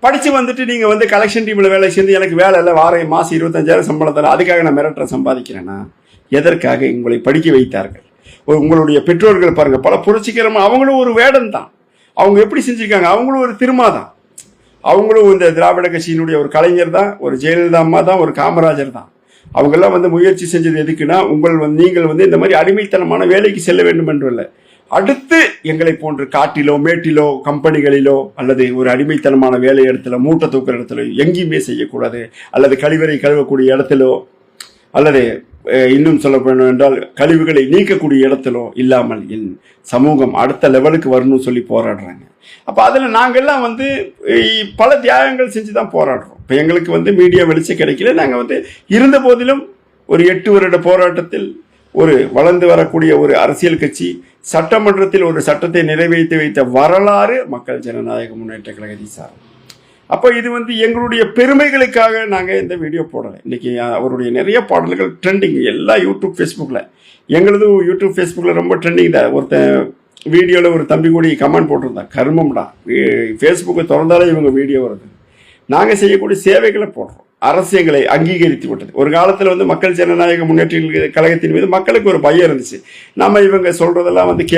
படித்து வந்துட்டு நீங்கள் வந்து கலெக்ஷன் டீமில் வேலை செஞ்சு எனக்கு வேலை இல்லை வாரம் மாதம் இருபத்தஞ்சாயிரம் சம்பளம் தரேன். அதுக்காக நான் மிரட்டுற சம்பாதிக்கிறேன்னா எதற்காக உங்களை படிக்க வைத்தார்கள்? ஒரு- உங்களுடைய பெற்றோர்கள் பாருங்கள் பல புரட்சிகரமாக அவங்களும் ஒரு வேடம் தான். அவங்க எப்படி செஞ்சுருக்காங்க? அவங்களும் ஒரு திருமா தான். அவங்களும் இந்த திராவிட கட்சியினுடைய ஒரு கலைஞர் தான் ஒரு ஜெயலலிதா அம்மா தான் ஒரு காமராஜர் தான். அவங்கெல்லாம் வந்து முயற்சி செஞ்சது எதுக்குன்னா உங்கள் வந்து நீங்கள் வந்து இந்த மாதிரி அடிமைத்தனமான வேலைக்கு செல்ல வேண்டும் என்று இல்லை. அடுத்து எங்களை போன்று காட்டிலோ மேட்டிலோ கம்பெனிகளிலோ அல்லது ஒரு அடிமைத்தனமான வேலை இடத்துல மூட்டை தூக்குற இடத்துல எங்கேயுமே செய்யக்கூடாது. அல்லது கழிவறை கழுவக்கூடிய இடத்திலோ அல்லது இன்னும் சொல்ல வேண்டும் என்றால் கழிவுகளை நீக்கக்கூடிய இடத்திலோ இல்லாமல் என் சமூகம் அடுத்த லெவலுக்கு வரணும்னு சொல்லி போராடுறாங்க. அப்போ அதில் நாங்கள்லாம் வந்து பல தியாகங்கள் செஞ்சு தான் போராடுறோம். இப்போ எங்களுக்கு வந்து மீடியா வெளிச்சம் கிடைக்கல. நாங்கள் வந்து இருந்த போதிலும் ஒரு எட்டு வருட போராட்டத்தில் ஒரு வளர்ந்து வரக்கூடிய ஒரு அரசியல் கட்சி சட்டமன்றத்தில் ஒரு சட்டத்தை நிறைவேற்றி வைத்த வரலாறு மக்கள் ஜனநாயக முன்னேற்ற கழகத்தை சார். அப்போ இது வந்து எங்களுடைய பெருமைகளுக்காக நாங்கள் இந்த வீடியோ போடலை. இன்றைக்கி அவருடைய நிறைய பாடல்கள் ட்ரெண்டிங் எல்லா யூடியூப் ஃபேஸ்புக்கில் எங்களது யூடியூப் ஃபேஸ்புக்கில் ரொம்ப ட்ரெண்டிங் தான். ஒருத்தன் வீடியோவில் ஒரு தம்பி கூடி கமெண்ட் போட்டிருந்தான். கர்மம்டா. ஃபேஸ்புக்கை திறந்தாலே இவங்க வீடியோ வருது. நாங்கள் செய்யக்கூடிய சேவைகளை போடுறோம். அரசியங்களை அங்கீகரித்து விட்டது ஒரு காலத்தில் வந்து மக்கள் ஜனநாயக முன்னேற்ற கழகத்தின் மீது மக்களுக்கு ஒரு பயம் இருந்துச்சு. நம்ம இவங்க சொல்றதெல்லாம் வந்து கே